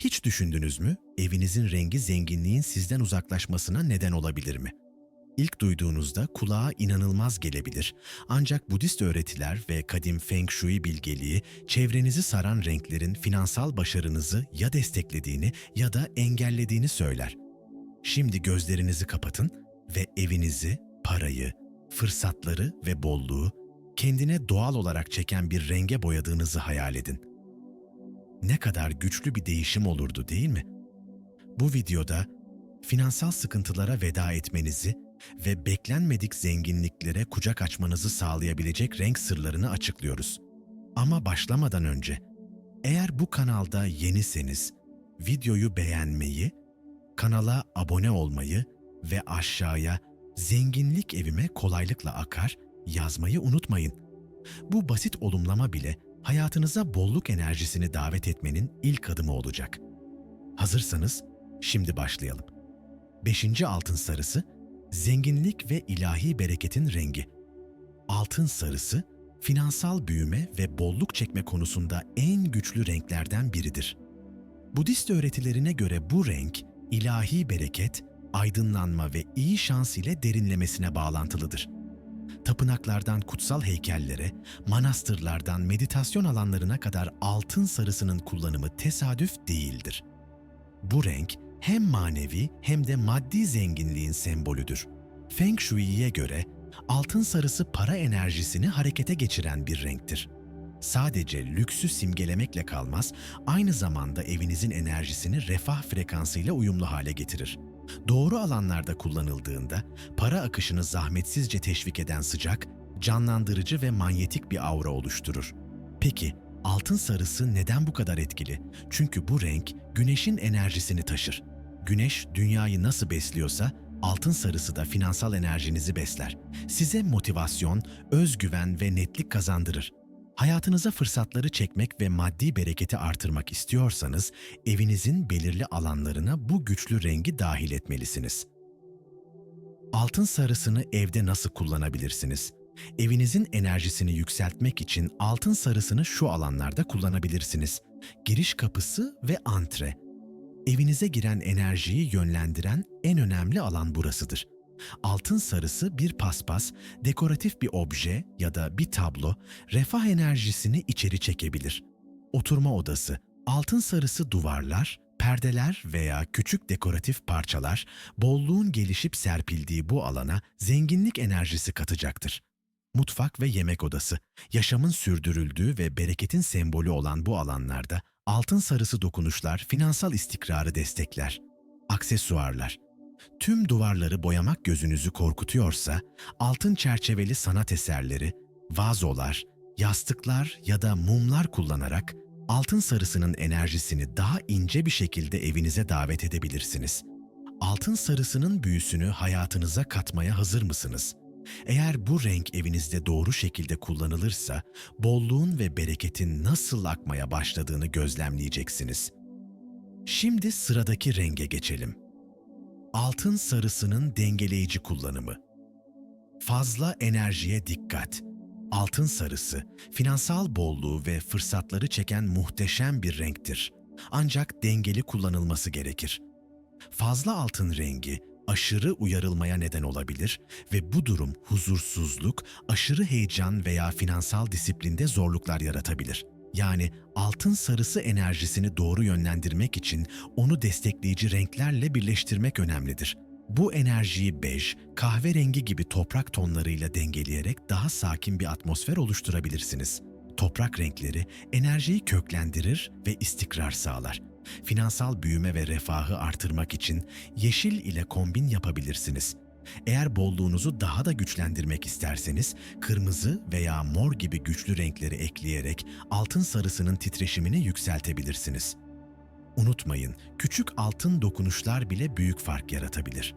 Hiç düşündünüz mü? Evinizin rengi zenginliğin sizden uzaklaşmasına neden olabilir mi? İlk duyduğunuzda kulağa inanılmaz gelebilir. Ancak Budist öğretiler ve kadim Feng Shui bilgeliği çevrenizi saran renklerin finansal başarınızı ya desteklediğini ya da engellediğini söyler. Şimdi gözlerinizi kapatın ve evinizi, parayı, fırsatları ve bolluğu kendine doğal olarak çeken bir renge boyadığınızı hayal edin. Ne kadar güçlü bir değişim olurdu değil mi? Bu videoda finansal sıkıntılara veda etmenizi ve beklenmedik zenginliklere kucak açmanızı sağlayabilecek renk sırlarını açıklıyoruz. Ama başlamadan önce, eğer bu kanalda yeniseniz, videoyu beğenmeyi, kanala abone olmayı ve aşağıya zenginlik evime kolaylıkla akar yazmayı unutmayın. Bu basit olumlama bile hayatınıza bolluk enerjisini davet etmenin ilk adımı olacak. Hazırsanız şimdi başlayalım. Beşinci altın sarısı, zenginlik ve ilahi bereketin rengi. Altın sarısı, finansal büyüme ve bolluk çekme konusunda en güçlü renklerden biridir. Budist öğretilerine göre bu renk, ilahi bereket, aydınlanma ve iyi şans ile derinlemesine bağlantılıdır. Tapınaklardan kutsal heykellere, manastırlardan meditasyon alanlarına kadar altın sarısının kullanımı tesadüf değildir. Bu renk hem manevi hem de maddi zenginliğin sembolüdür. Feng Shui'ye göre altın sarısı para enerjisini harekete geçiren bir renktir. Sadece lüksü simgelemekle kalmaz, aynı zamanda evinizin enerjisini refah frekansıyla uyumlu hale getirir. Doğru alanlarda kullanıldığında para akışını zahmetsizce teşvik eden sıcak, canlandırıcı ve manyetik bir aura oluşturur. Peki altın sarısı neden bu kadar etkili? Çünkü bu renk güneşin enerjisini taşır. Güneş dünyayı nasıl besliyorsa altın sarısı da finansal enerjinizi besler. Size motivasyon, özgüven ve netlik kazandırır. Hayatınıza fırsatları çekmek ve maddi bereketi artırmak istiyorsanız evinizin belirli alanlarına bu güçlü rengi dahil etmelisiniz. Altın sarısını evde nasıl kullanabilirsiniz? Evinizin enerjisini yükseltmek için altın sarısını şu alanlarda kullanabilirsiniz. Giriş kapısı ve antre. Evinize giren enerjiyi yönlendiren en önemli alan burasıdır. Altın sarısı bir paspas, dekoratif bir obje ya da bir tablo refah enerjisini içeri çekebilir. Oturma odası, altın sarısı duvarlar, perdeler veya küçük dekoratif parçalar bolluğun gelişip serpildiği bu alana zenginlik enerjisi katacaktır. Mutfak ve yemek odası, yaşamın sürdürüldüğü ve bereketin sembolü olan bu alanlarda altın sarısı dokunuşlar finansal istikrarı destekler. Aksesuarlar, tüm duvarları boyamak gözünüzü korkutuyorsa, altın çerçeveli sanat eserleri, vazolar, yastıklar ya da mumlar kullanarak altın sarısının enerjisini daha ince bir şekilde evinize davet edebilirsiniz. Altın sarısının büyüsünü hayatınıza katmaya hazır mısınız? Eğer bu renk evinizde doğru şekilde kullanılırsa, bolluğun ve bereketin nasıl akmaya başladığını gözlemleyeceksiniz. Şimdi sıradaki renge geçelim. Altın sarısının dengeleyici kullanımı. Fazla enerjiye dikkat. Altın sarısı, finansal bolluğu ve fırsatları çeken muhteşem bir renktir. Ancak dengeli kullanılması gerekir. Fazla altın rengi aşırı uyarılmaya neden olabilir ve bu durum huzursuzluk, aşırı heyecan veya finansal disiplinde zorluklar yaratabilir. Yani altın sarısı enerjisini doğru yönlendirmek için onu destekleyici renklerle birleştirmek önemlidir. Bu enerjiyi bej, kahverengi gibi toprak tonlarıyla dengeleyerek daha sakin bir atmosfer oluşturabilirsiniz. Toprak renkleri enerjiyi köklendirir ve istikrar sağlar. Finansal büyüme ve refahı artırmak için yeşil ile kombin yapabilirsiniz. Eğer bolluğunuzu daha da güçlendirmek isterseniz kırmızı veya mor gibi güçlü renkleri ekleyerek altın sarısının titreşimini yükseltebilirsiniz. Unutmayın, küçük altın dokunuşlar bile büyük fark yaratabilir.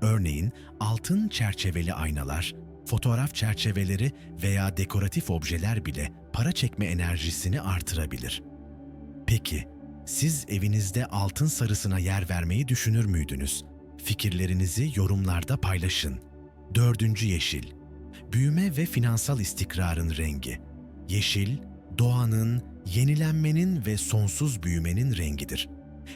Örneğin altın çerçeveli aynalar, fotoğraf çerçeveleri veya dekoratif objeler bile para çekme enerjisini artırabilir. Peki, siz evinizde altın sarısına yer vermeyi düşünür müydünüz? Fikirlerinizi yorumlarda paylaşın. Dördüncü yeşil. Büyüme ve finansal istikrarın rengi. Yeşil, doğanın, yenilenmenin ve sonsuz büyümenin rengidir.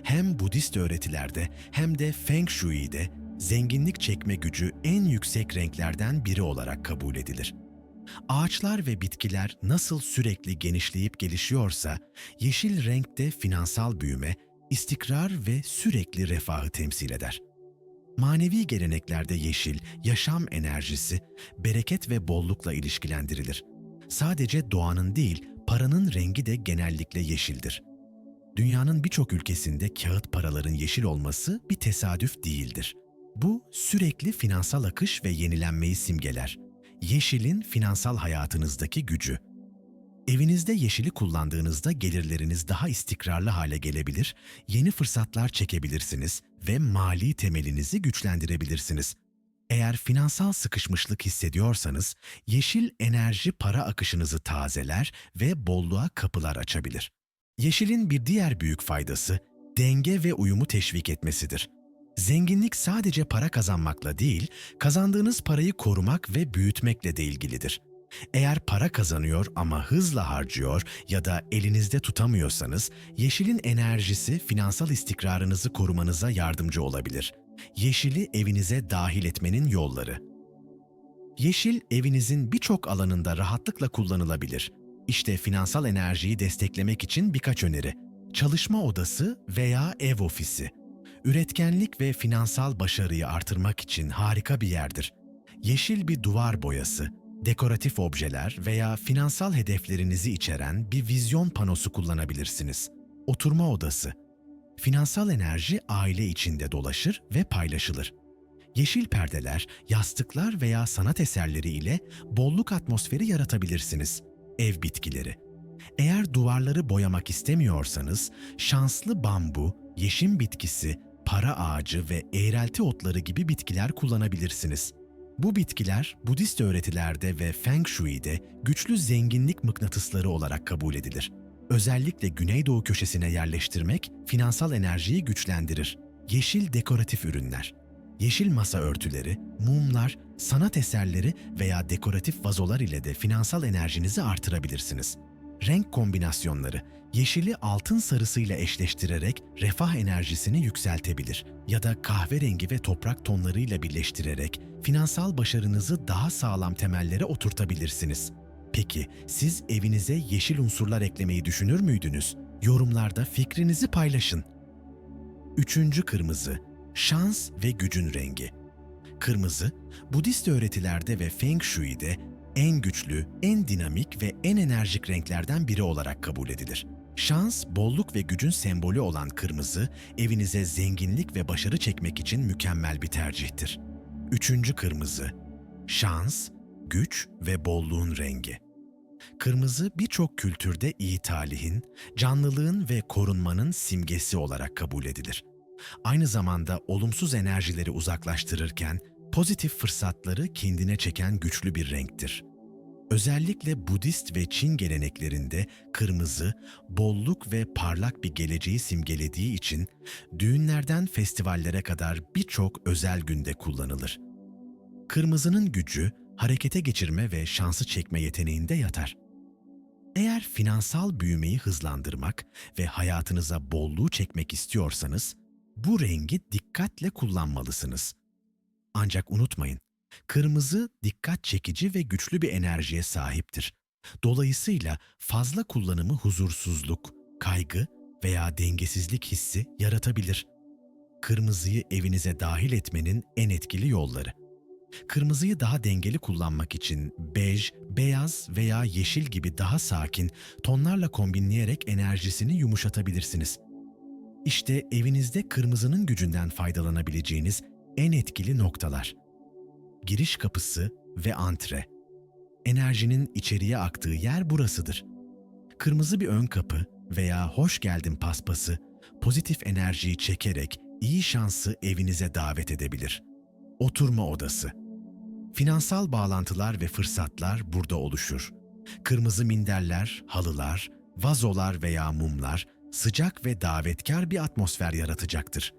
hem Budist öğretilerde hem de Feng Shui'de zenginlik çekme gücü en yüksek renklerden biri olarak kabul edilir. Ağaçlar ve bitkiler nasıl sürekli genişleyip gelişiyorsa, yeşil renkte finansal büyüme, istikrar ve sürekli refahı temsil eder. Manevi geleneklerde yeşil, yaşam enerjisi, bereket ve bollukla ilişkilendirilir. Sadece doğanın değil, paranın rengi de genellikle yeşildir. Dünyanın birçok ülkesinde kağıt paraların yeşil olması bir tesadüf değildir. Bu sürekli finansal akış ve yenilenmeyi simgeler. Yeşilin finansal hayatınızdaki gücü. Evinizde yeşili kullandığınızda gelirleriniz daha istikrarlı hale gelebilir, yeni fırsatlar çekebilirsiniz ve mali temelinizi güçlendirebilirsiniz. Eğer finansal sıkışmışlık hissediyorsanız, yeşil enerji para akışınızı tazeler ve bolluğa kapılar açabilir. Yeşilin bir diğer büyük faydası denge ve uyumu teşvik etmesidir. Zenginlik sadece para kazanmakla değil, kazandığınız parayı korumak ve büyütmekle de ilgilidir. Eğer para kazanıyor ama hızla harcıyor ya da elinizde tutamıyorsanız, yeşilin enerjisi finansal istikrarınızı korumanıza yardımcı olabilir. Yeşili evinize dahil etmenin yolları. Yeşil evinizin birçok alanında rahatlıkla kullanılabilir. İşte finansal enerjiyi desteklemek için birkaç öneri. Çalışma odası veya ev ofisi. Üretkenlik ve finansal başarıyı artırmak için harika bir yerdir. Yeşil bir duvar boyası, dekoratif objeler veya finansal hedeflerinizi içeren bir vizyon panosu kullanabilirsiniz. Oturma odası. Finansal enerji aile içinde dolaşır ve paylaşılır. Yeşil perdeler, yastıklar veya sanat eserleri ile bolluk atmosferi yaratabilirsiniz. Ev bitkileri. Eğer duvarları boyamak istemiyorsanız, şanslı bambu, yeşim bitkisi, para ağacı ve eğrelti otları gibi bitkiler kullanabilirsiniz. Bu bitkiler Budist öğretilerde ve Feng Shui'de güçlü zenginlik mıknatısları olarak kabul edilir. Özellikle güneydoğu köşesine yerleştirmek finansal enerjiyi güçlendirir. Yeşil dekoratif ürünler. Yeşil masa örtüleri, mumlar, sanat eserleri veya dekoratif vazolar ile de finansal enerjinizi artırabilirsiniz. Renk kombinasyonları, yeşili altın sarısıyla eşleştirerek refah enerjisini yükseltebilir ya da kahverengi ve toprak tonlarıyla birleştirerek finansal başarınızı daha sağlam temellere oturtabilirsiniz. Peki siz evinize yeşil unsurlar eklemeyi düşünür müydünüz? Yorumlarda fikrinizi paylaşın. Üçüncü kırmızı, şans ve gücün rengi. Kırmızı, Budist öğretilerde ve Feng Shui'de en güçlü, en dinamik ve en enerjik renklerden biri olarak kabul edilir. Şans, bolluk ve gücün sembolü olan kırmızı, evinize zenginlik ve başarı çekmek için mükemmel bir tercihtir. Üçüncü kırmızı, şans, güç ve bolluğun rengi. Kırmızı birçok kültürde iyi talihin, canlılığın ve korunmanın simgesi olarak kabul edilir. Aynı zamanda olumsuz enerjileri uzaklaştırırken pozitif fırsatları kendine çeken güçlü bir renktir. Özellikle Budist ve Çin geleneklerinde kırmızı, bolluk ve parlak bir geleceği simgelediği için düğünlerden festivallere kadar birçok özel günde kullanılır. Kırmızının gücü harekete geçirme ve şansı çekme yeteneğinde yatar. Eğer finansal büyümeyi hızlandırmak ve hayatınıza bolluğu çekmek istiyorsanız, bu rengi dikkatle kullanmalısınız. Ancak unutmayın, kırmızı dikkat çekici ve güçlü bir enerjiye sahiptir. Dolayısıyla fazla kullanımı huzursuzluk, kaygı veya dengesizlik hissi yaratabilir. Kırmızıyı evinize dahil etmenin en etkili yolları. Kırmızıyı daha dengeli kullanmak için bej, beyaz veya yeşil gibi daha sakin tonlarla kombinleyerek enerjisini yumuşatabilirsiniz. İşte evinizde kırmızının gücünden faydalanabileceğiniz en etkili noktalar. Giriş kapısı ve antre. Enerjinin içeriye aktığı yer burasıdır. Kırmızı bir ön kapı veya hoş geldin paspası pozitif enerjiyi çekerek iyi şansı evinize davet edebilir. Oturma odası. Finansal bağlantılar ve fırsatlar burada oluşur. Kırmızı minderler, halılar, vazolar veya mumlar sıcak ve davetkar bir atmosfer yaratacaktır.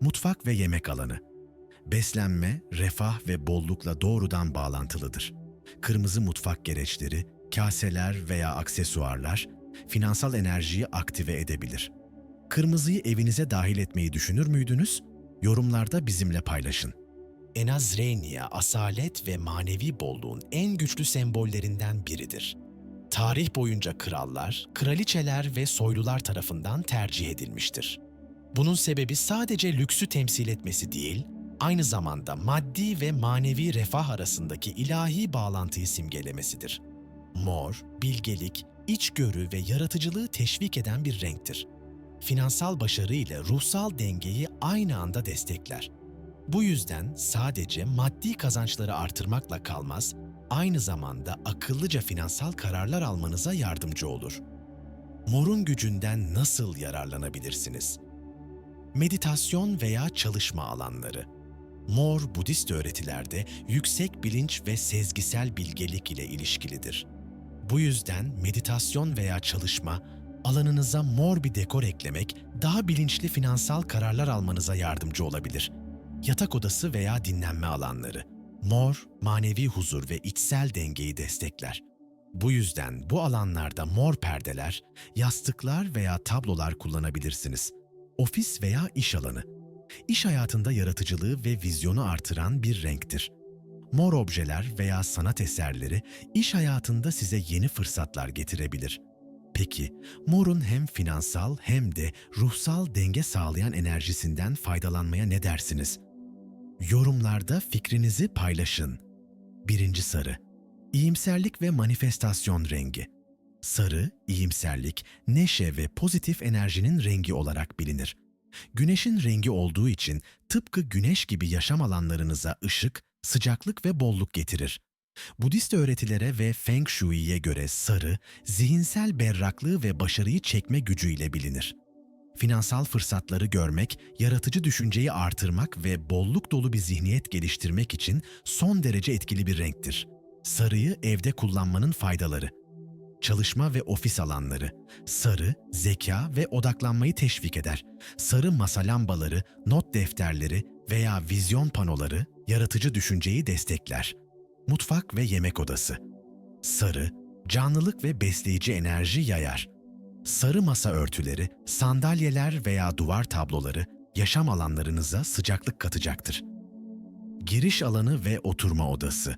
Mutfak ve yemek alanı. Beslenme, refah ve bollukla doğrudan bağlantılıdır. Kırmızı mutfak gereçleri, kaseler veya aksesuarlar finansal enerjiyi aktive edebilir. Kırmızıyı evinize dahil etmeyi düşünür müydünüz? Yorumlarda bizimle paylaşın. Enazrenia, asalet ve manevi bolluğun en güçlü sembollerinden biridir. Tarih boyunca krallar, kraliçeler ve soylular tarafından tercih edilmiştir. Bunun sebebi sadece lüksü temsil etmesi değil, aynı zamanda maddi ve manevi refah arasındaki ilahi bağlantıyı simgelemesidir. Mor, bilgelik, içgörü ve yaratıcılığı teşvik eden bir renktir. Finansal başarı ile ruhsal dengeyi aynı anda destekler. Bu yüzden sadece maddi kazançları artırmakla kalmaz, aynı zamanda akıllıca finansal kararlar almanıza yardımcı olur. Morun gücünden nasıl yararlanabilirsiniz? Meditasyon veya çalışma alanları. Mor Budist öğretilerde yüksek bilinç ve sezgisel bilgelik ile ilişkilidir. Bu yüzden meditasyon veya çalışma alanınıza mor bir dekor eklemek daha bilinçli finansal kararlar almanıza yardımcı olabilir. Yatak odası veya dinlenme alanları. Mor, manevi huzur ve içsel dengeyi destekler. Bu yüzden bu alanlarda mor perdeler, yastıklar veya tablolar kullanabilirsiniz. Ofis veya iş alanı. İş hayatında yaratıcılığı ve vizyonu artıran bir renktir. Mor objeler veya sanat eserleri iş hayatında size yeni fırsatlar getirebilir. Peki, morun hem finansal hem de ruhsal denge sağlayan enerjisinden faydalanmaya ne dersiniz? Yorumlarda fikrinizi paylaşın. Birinci sarı. İyimserlik ve manifestasyon rengi. Sarı, iyimserlik, neşe ve pozitif enerjinin rengi olarak bilinir. Güneşin rengi olduğu için tıpkı güneş gibi yaşam alanlarınıza ışık, sıcaklık ve bolluk getirir. Budist öğretilere ve Feng Shui'ye göre sarı, zihinsel berraklığı ve başarıyı çekme gücüyle bilinir. Finansal fırsatları görmek, yaratıcı düşünceyi artırmak ve bolluk dolu bir zihniyet geliştirmek için son derece etkili bir renktir. Sarıyı evde kullanmanın faydaları. Çalışma ve ofis alanları. Sarı, zeka ve odaklanmayı teşvik eder. Sarı masa lambaları, not defterleri veya vizyon panoları yaratıcı düşünceyi destekler. Mutfak ve yemek odası. Sarı, canlılık ve besleyici enerji yayar. Sarı masa örtüleri, sandalyeler veya duvar tabloları yaşam alanlarınıza sıcaklık katacaktır. Giriş alanı ve oturma odası.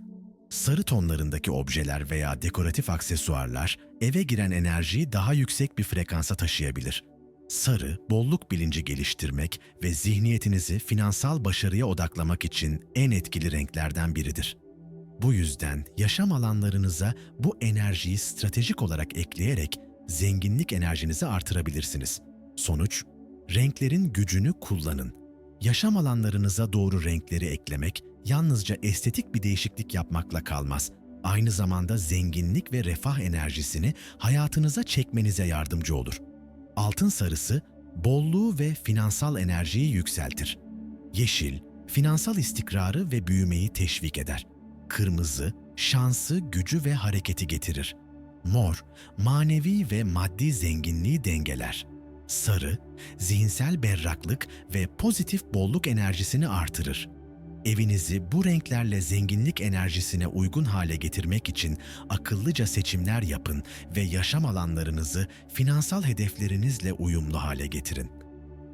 Sarı tonlarındaki objeler veya dekoratif aksesuarlar eve giren enerjiyi daha yüksek bir frekansa taşıyabilir. Sarı, bolluk bilinci geliştirmek ve zihniyetinizi finansal başarıya odaklamak için en etkili renklerden biridir. Bu yüzden yaşam alanlarınıza bu enerjiyi stratejik olarak ekleyerek zenginlik enerjinizi artırabilirsiniz. Sonuç, renklerin gücünü kullanın. Yaşam alanlarınıza doğru renkleri eklemek yalnızca estetik bir değişiklik yapmakla kalmaz. Aynı zamanda zenginlik ve refah enerjisini hayatınıza çekmenize yardımcı olur. Altın sarısı bolluğu ve finansal enerjiyi yükseltir. Yeşil, finansal istikrarı ve büyümeyi teşvik eder. Kırmızı, şansı, gücü ve hareketi getirir. Mor, manevi ve maddi zenginliği dengeler. Sarı, zihinsel berraklık ve pozitif bolluk enerjisini artırır. Evinizi bu renklerle zenginlik enerjisine uygun hale getirmek için akıllıca seçimler yapın ve yaşam alanlarınızı finansal hedeflerinizle uyumlu hale getirin.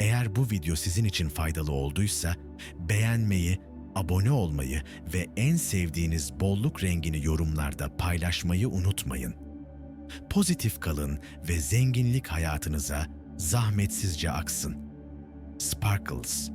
Eğer bu video sizin için faydalı olduysa beğenmeyi, abone olmayı ve en sevdiğiniz bolluk rengini yorumlarda paylaşmayı unutmayın. Pozitif kalın ve zenginlik hayatınıza zahmetsizce aksın. Sparkles